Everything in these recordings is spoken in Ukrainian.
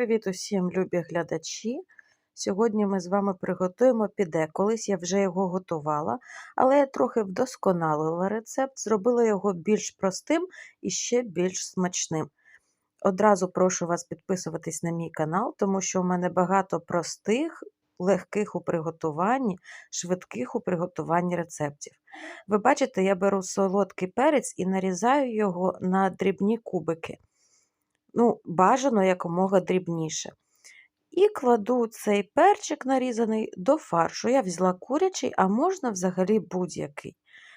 Привіт усім, любі глядачі! Сьогодні ми з вами приготуємо піде. Колись я вже його готувала, але я трохи вдосконалила рецепт, зробила його більш простим і ще більш смачним. Одразу прошу вас підписуватись на мій канал, тому що у мене багато простих, легких у приготуванні, швидких у приготуванні рецептів. Ви бачите, я беру солодкий перець і нарізаю його на дрібні кубики ну, бажано якомога дрібніше. І кладу цей перчик нарізаний до фаршу. Я взяла курячий, а можна взагалі будь-який.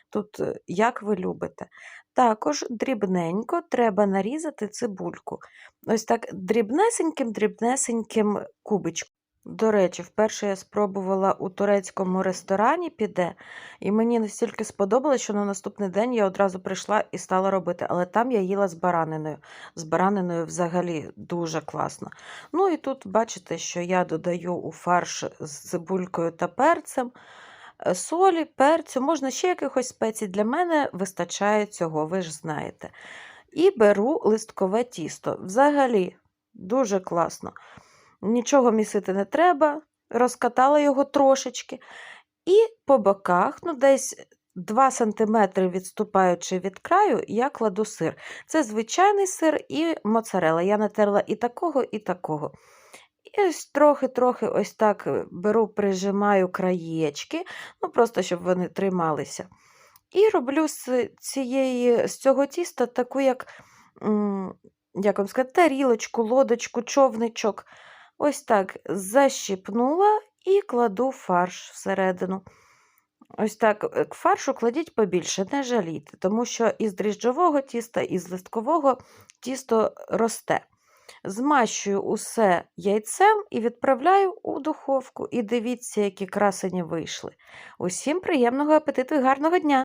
Тут, е, як ви любите. Також дрібненько треба нарізати цибульку. Ось так дрібнесеньким-дрібнесеньким кубичком. До речі, вперше я спробувала у турецькому ресторані піде, і мені настільки сподобалось, що на наступний день я одразу прийшла і стала робити, але там я їла з бараниною. З бараниною взагалі дуже класно. Ну і тут бачите, що я додаю у фарш з цибулькою та перцем. е, Солі, перцю, можна ще якихось спецій. Для мене вистачає цього, ви ж знаєте. І беру листкове тісто. Взагалі, дуже класно. Нічого місити не треба, розкатала його трошечки. І по боках, ну десь 2 см відступаючи від краю, я кладу сир. Це звичайний сир і моцарела. Я натерла і такого, і такого. І ось трохи-трохи ось так е, беру, прижимаю краєчки, ну просто щоб вони трималися. І роблю з, цієї, з цього тіста таку, як, як вам сказати, тарілочку, лодочку, човничок. Ось так защіпнула і кладу фарш всередину. Ось так е, фаршу кладіть побільше, не жалійте, тому що із дріжджового тіста, із листкового тісто росте. Змащую усе яйцем і відправляю у духовку. І дивіться, які красені вийшли. Усім приємного апетиту і гарного дня!